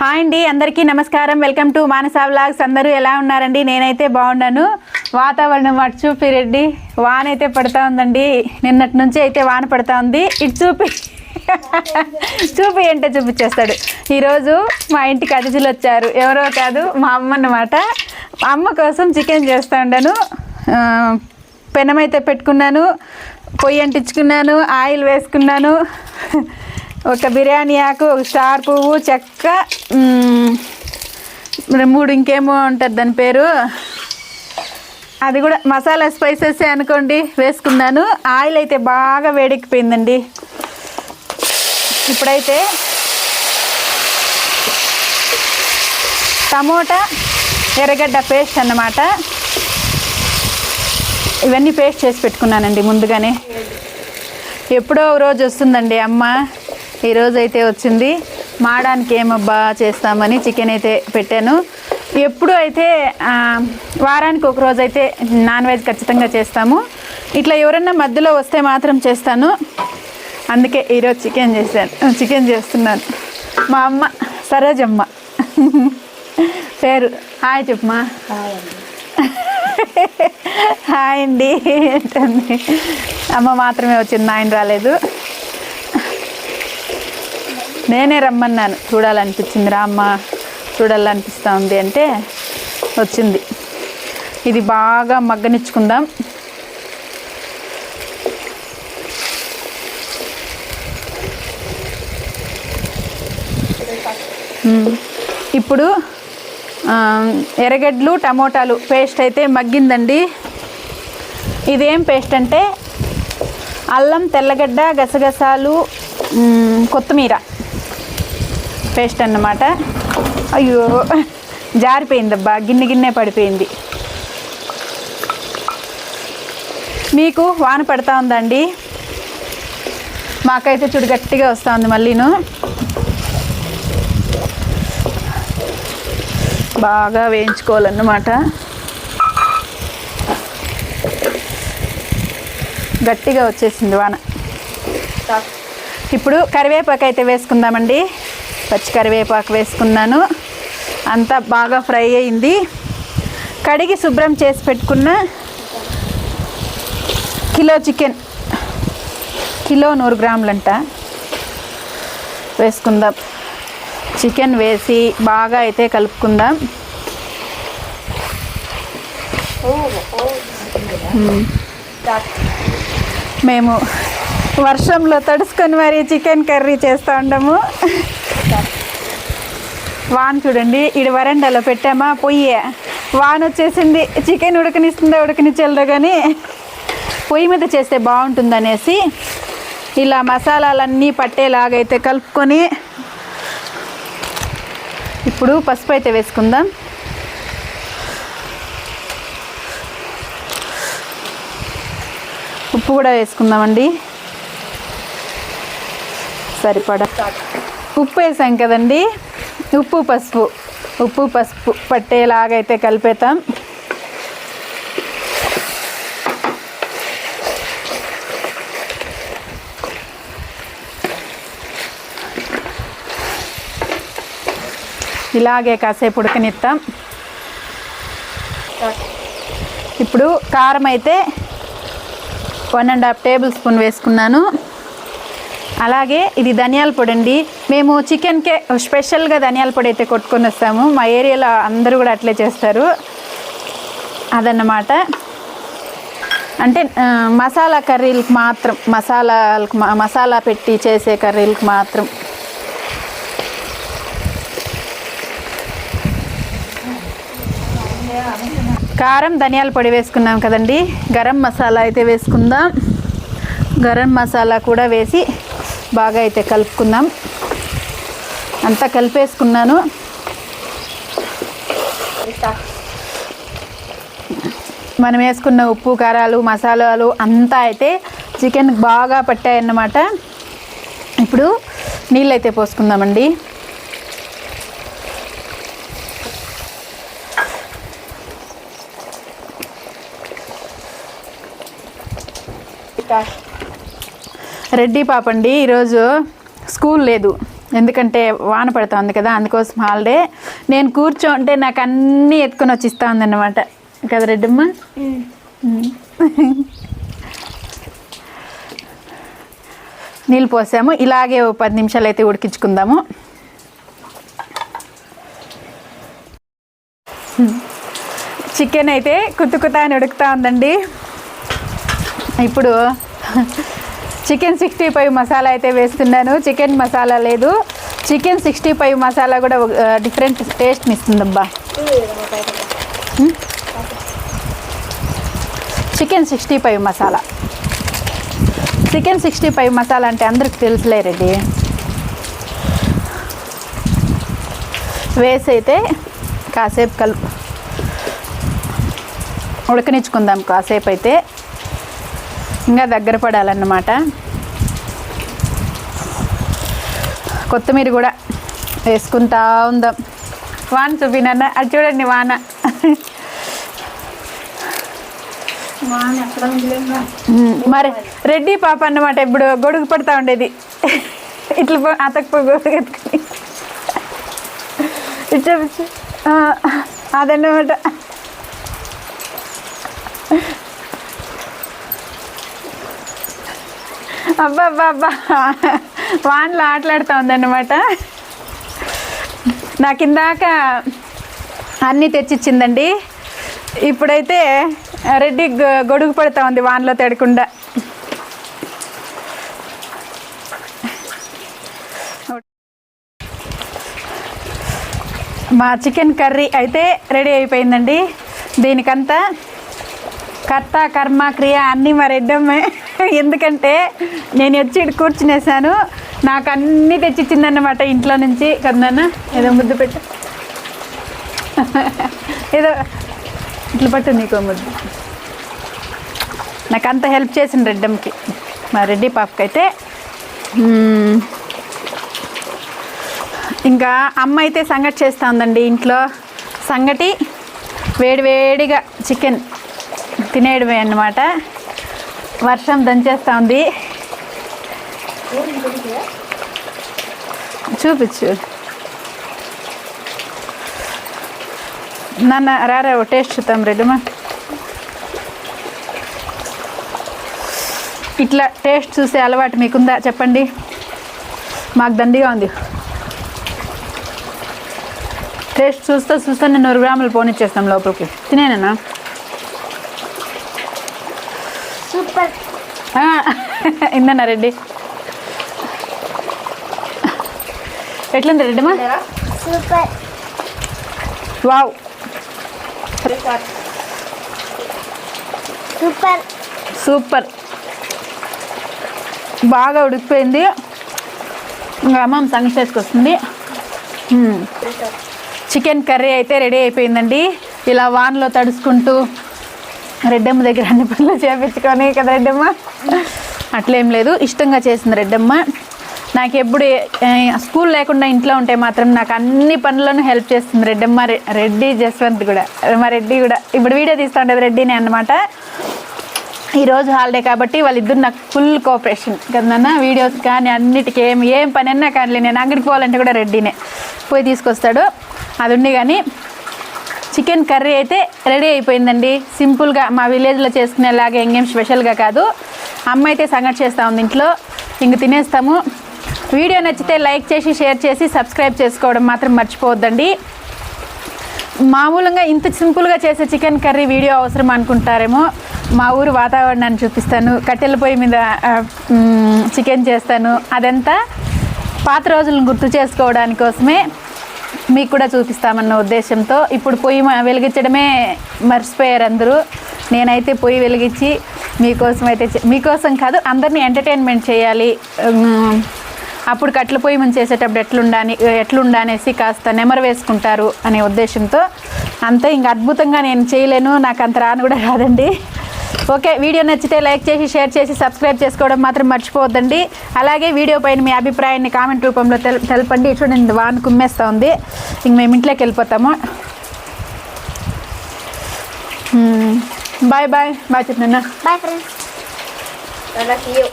Hi అండి అందరికీ నమస్కారం. Welcome to Manasa vlogs. అందరూ ఎలా ఉన్నారండి? నేనైతే బాగున్నాను. వాతావరణం అటు చూపి రెడ్డి వాన అయితే పడుతూ ఉందండి. నిన్నటి నుంచి అయితే వాన పడుతూ ఉంది. ఇటు చూపి చూపి అంటే చూపించేస్తాడు. ఈరోజు మా ఇంటికి అతిథులు వచ్చారు. ఎవరో కాదు మా అమ్మ అన్నమాట. అమ్మ కోసం చికెన్ చేస్తూ ఉండాను. పెనమైతే పెట్టుకున్నాను. పొయ్యి అంటించుకున్నాను. ఆయిల్ వేసుకున్నాను. ఒక బిర్యానీ ఆకు ఒక స్టార్ పువ్వు చెక్క మూడు ఇంకేమో ఉంటుంది దాని పేరు. అది కూడా మసాలా స్పైసెస్ అనుకోండి వేసుకున్నాను. ఆయిల్ అయితే బాగా వేడెక్కిపోయిందండి. ఇప్పుడైతే టమోటా ఎర్రగడ్డ పేస్ట్ అన్నమాట. ఇవన్నీ పేస్ట్ చేసి పెట్టుకున్నానండి ముందుగానే. ఎప్పుడో రోజు వస్తుందండి అమ్మ. ఈరోజు అయితే వచ్చింది. మాడానికి ఏమబ్బా చేస్తామని చికెన్ అయితే పెట్టాను. ఎప్పుడు అయితే వారానికి ఒక రోజు అయితే నాన్ వెజ్ ఖచ్చితంగా చేస్తాము. ఇట్లా ఎవరన్నా మధ్యలో వస్తే మాత్రం చేస్తాను. అందుకే ఈరోజు చికెన్ చేశాను. చికెన్ చేస్తున్నాను. మా అమ్మ సరోజమ్మ పేరు. హాయ్ చెప్పమ్మా. హాయ్ అండి. అమ్మ మాత్రమే వచ్చింది ఆయన రాలేదు. నేనే రమ్మన్నాను. చూడాలనిపించింది రా అమ్మ. చూడాలనిపిస్తూ ఉంది అంటే వచ్చింది. ఇది బాగా మగ్గనిచ్చుకుందాం. ఇప్పుడు ఎర్రగడ్డలు టమోటాలు పేస్ట్ అయితే మగ్గిందండి. ఇదేం పేస్ట్ అంటే అల్లం తెల్లగడ్డ గసగసాలు కొత్తిమీర. పేస్ట్ అన్నమాట. అయ్యో జారిపోయిందబ్బా గిన్నె గిన్నె పడిపోయింది. మీకు వాన పడతా ఉందండి. మాకైతే చూడు గట్టిగా వస్తూ ఉంది మళ్ళీను. బాగా వేయించుకోవాలన్నమాట. గట్టిగా వచ్చేసింది వాన. ఇప్పుడు కరివేపాకు అయితే వేసుకుందామండి. పచ్చి కరివేపాకు వేసుకున్నాను. అంతా బాగా ఫ్రై అయింది. కడిగి శుభ్రం చేసి పెట్టుకున్న కిలో చికెన్ కిలో నూరు గ్రాములంట. వేసుకుందాం. చికెన్ వేసి బాగా అయితే కలుపుకుందాం. మ్మ్. వర్షంలో తడుసుకొని మరి చికెన్ కర్రీ చేస్తూ ఉండము. వాన్ చూడండి ఈడ వరండాలో పెట్టామా? పొయ్యి. వాన్ వచ్చేసింది. చికెన్ ఉడకనిస్తుందా ఉడకనిచ్చేదో కానీ పొయ్యి మీద చేస్తే బాగుంటుందనేసి ఇలా మసాలాలన్నీ పట్టేలాగైతే కలుపుకొని ఇప్పుడు పసుపు అయితే వేసుకుందాం. ఉప్పు కూడా వేసుకుందామండి. సరిపడ. ఉప్పు వేసాం కదండి. ఉప్పు పసుపు. ఉప్పు పసుపు పట్టేలాగైతే కలిపేతాం ఇలాగే కాసేపు ఉడకనిస్తాం ఇప్పుడు కారం అయితే one and half tablespoon వేసుకున్నాను. అలాగే ఇది ధనియాల పొడి అండి మేము చికెన్కే స్పెషల్గా ధనియాల పొడి అయితే కొట్టుకొని వస్తాము. మా ఏరియాలో అందరూ కూడా అట్లే చేస్తారు. అదన్నమాట. అంటే మసాలా కర్రీలకు మాత్రం మసాలాలకు మా- మసాలా పెట్టి చేసే కర్రీలకు మాత్రం. కారం ధనియాల పొడి వేసుకున్నాం కదండి. గరం మసాలా అయితే వేసుకుందాం. గరం మసాలా కూడా వేసి బాగా అయితే కలుపుకుందాం. అంతా కలిపేసుకున్నాను. మనం వేసుకున్న ఉప్పు కారాలు మసాలాలు అంతా అయితే చికెన్ బాగా పట్టాయన్నమాట. ఇప్పుడు నీళ్ళు అయితే పోసుకుందామండి రెడ్డి పాప అండి ఈరోజు స్కూల్ లేదు. ఎందుకంటే వాన పడుతోంది కదా అందుకోసం హాలిడే. నేను కూర్చోంటే నాకు అన్నీ ఎత్తుకొని వచ్చి ఇస్తా ఉందన్నమాట కదా రెడ్డమ్మ? నీళ్ళు పోసాము. ఇలాగే ఓ పది నిమిషాలు అయితే ఉడికించుకుందాము. చికెన్ అయితే కుత్తుకుతా అని ఉడుకుతా ఉందండి ఇప్పుడు చికెన్ సిక్స్టీ ఫైవ్ మసాలా అయితే వేస్తున్నాను. చికెన్ మసాలా లేదు. చికెన్ సిక్స్టీ ఫైవ్ మసాలా కూడా డిఫరెంట్ టేస్ట్ని ఇస్తుందబ్బా chicken sixty five masala chicken sixty five masala అంటే అందరికి తెలుసులే రెడ్డి. వేసి అయితే కాసేపు కలుపు ఉడకనిచ్చుకుందాం కాసేపు అయితే. ఇంకా దగ్గర పడాలన్నమాట. కొత్తిమీర కూడా వేసుకుంటా ఉందాం. వాన చూపినన్న అది చూడండి వాన. మరి రెడ్డి పాప అన్నమాట ఇప్పుడు గొడుగు పడతా ఉండేది. ఇట్లా అతకపో గొడుగు ఎత్తుకొని. ఇచ్చే అదన్నమాట. అబ్బా అబ్బా అబ్బా వాన్లో ఆటలాడుతూ ఉందన్నమాట. నాకు ఇందాక అన్నీ తెచ్చిచ్చిందండి. ఇప్పుడైతే రెడ్డి గొ- గొడుగు పడుతూ ఉంది వాన్లో తడకుండా. మా చికెన్ కర్రీ అయితే రెడీ అయిపోయిందండి. దీనికంతా కర్త కర్మ క్రియ అన్నీ మా రెడ్డమ్మే. ఎందుకంటే నేను వచ్చి కూర్చునేసాను. నాకు అన్నీ తెచ్చిచ్చిందన్నమాట ఇంట్లో నుంచి. కదన్నా ఏదో ముద్దు పెట్టు. ఏదో ఇట్లా పట్టు నీకు ముద్దు. నాకు అంత హెల్ప్ చేసింది రెడ్డమ్మకి మా రెడ్డి పాపకైతే. ఇంకా అమ్మ అయితే సంగటి చేస్తూ ఉందండి ఇంట్లో. సంగటి వేడివేడిగా చికెన్. తినేయడమే అన్నమాట. వర్షం దంచేస్తూ ఉంది. చూపించు నాన్న రారా టేస్ట్ చూద్దాం రెడ్డమ్మా ఇట్లా టేస్ట్ చూసే అలవాటు మీకుందా? చెప్పండి. మాకు దండిగా ఉంది. టేస్ట్ చూస్తూ చూస్తూ నేను నూరు గ్రాములు పోనిచ్చేస్తాం లోపలికి. తినేనా సూపర్ ఇందన్నా రెడ్డి. ఎట్లుంది రెడ్డిమా సూపర్. వావ్. సూపర్. సూపర్. బాగా ఉడికిపోయింది. ఇంకా అమ్మమ్మ సంగతి చేసుకొస్తుంది. చికెన్ కర్రీ అయితే రెడీ అయిపోయిందండి. ఇలా వాన్లో తడుచుకుంటూ రెడ్డమ్మ దగ్గర అన్ని పనులు చేపించుకొని కదా రెడ్డమ్మ? అట్లేం లేదు. ఇష్టంగా చేసింది రెడ్డమ్మ. నాకు ఎప్పుడు స్కూల్ లేకుండా ఇంట్లో ఉంటే మాత్రం నాకు అన్ని పనులను హెల్ప్ చేస్తుంది రెడ్డమ్మ రె- రెడ్డి జస్వంత్ కూడా. మా రెడ్డి కూడా. ఇప్పుడు వీడియో తీస్తూ ఉండేది రెడ్డినే అన్నమాట. ఈరోజు హాలిడే కాబట్టి వాళ్ళిద్దరు నాకు ఫుల్ కోఆపరేషన్. కదన్నా వీడియోస్ కానీ అన్నిటికీ ఏం ఏం పని అన్నా కానీ నేను అంగడికి పోవాలంటే కూడా రెడ్డినే. పోయి తీసుకొస్తాడు. అది ఉండి కానీ చికెన్ కర్రీ అయితే రెడీ అయిపోయిందండి. సింపుల్గా మా విలేజ్లో చేసుకునేలాగా ఇంకేం స్పెషల్గా కాదు. అమ్మ అయితే సంగతి చేస్తూ ఉంది ఇంట్లో. ఇంక తినేస్తాము. వీడియో నచ్చితే లైక్ చేసి షేర్ చేసి సబ్స్క్రైబ్ చేసుకోవడం మాత్రం మర్చిపోవద్దండి. మామూలుగా ఇంత సింపుల్గా చేసే చికెన్ కర్రీ వీడియో అవసరం అనుకుంటారేమో. మా ఊరు వాతావరణాన్ని చూపిస్తాను. కట్టెల పొయ్యి మీద చికెన్ చేస్తాను. అదంతా పాత రోజులను గుర్తు చేసుకోవడాని కోసమే మీకు కూడా చూపిస్తామన్న ఉద్దేశంతో ఇప్పుడు పొయ్యి వెలిగించడమే మర్చిపోయారు అందరూ. నేనైతే పొయ్యి వెలిగించి మీకోసం అయితే మీకోసం కాదు అందరినీ ఎంటర్టైన్మెంట్ చేయాలి. అప్పుడు కట్ల పొయ్యి మీద చేసేటప్పుడు ఎట్లుండాని ఎట్లుండనేసి కాస్త నెమరు వేసుకుంటారు అనే ఉద్దేశంతో. అంతే ఇంక అద్భుతంగా నేను చేయలేను నాకు అంత రాను కూడా రాదండి ఓకే వీడియో నచ్చితే లైక్ చేసి షేర్ చేసి సబ్స్క్రైబ్ చేసుకోవడం మాత్రం మర్చిపోవద్దండి. అలాగే వీడియో పైన మీ అభిప్రాయాన్ని కామెంట్ రూపంలో తెల్ తెలపండి. చూడండి వాన్ కుమ్మేస్తూ ఉంది. ఇంక మేము ఇంట్లోకి వెళ్ళిపోతాము. Bye bye. బాయ్ చెప్పిన బాయ్ ఫ్రెండ్స్.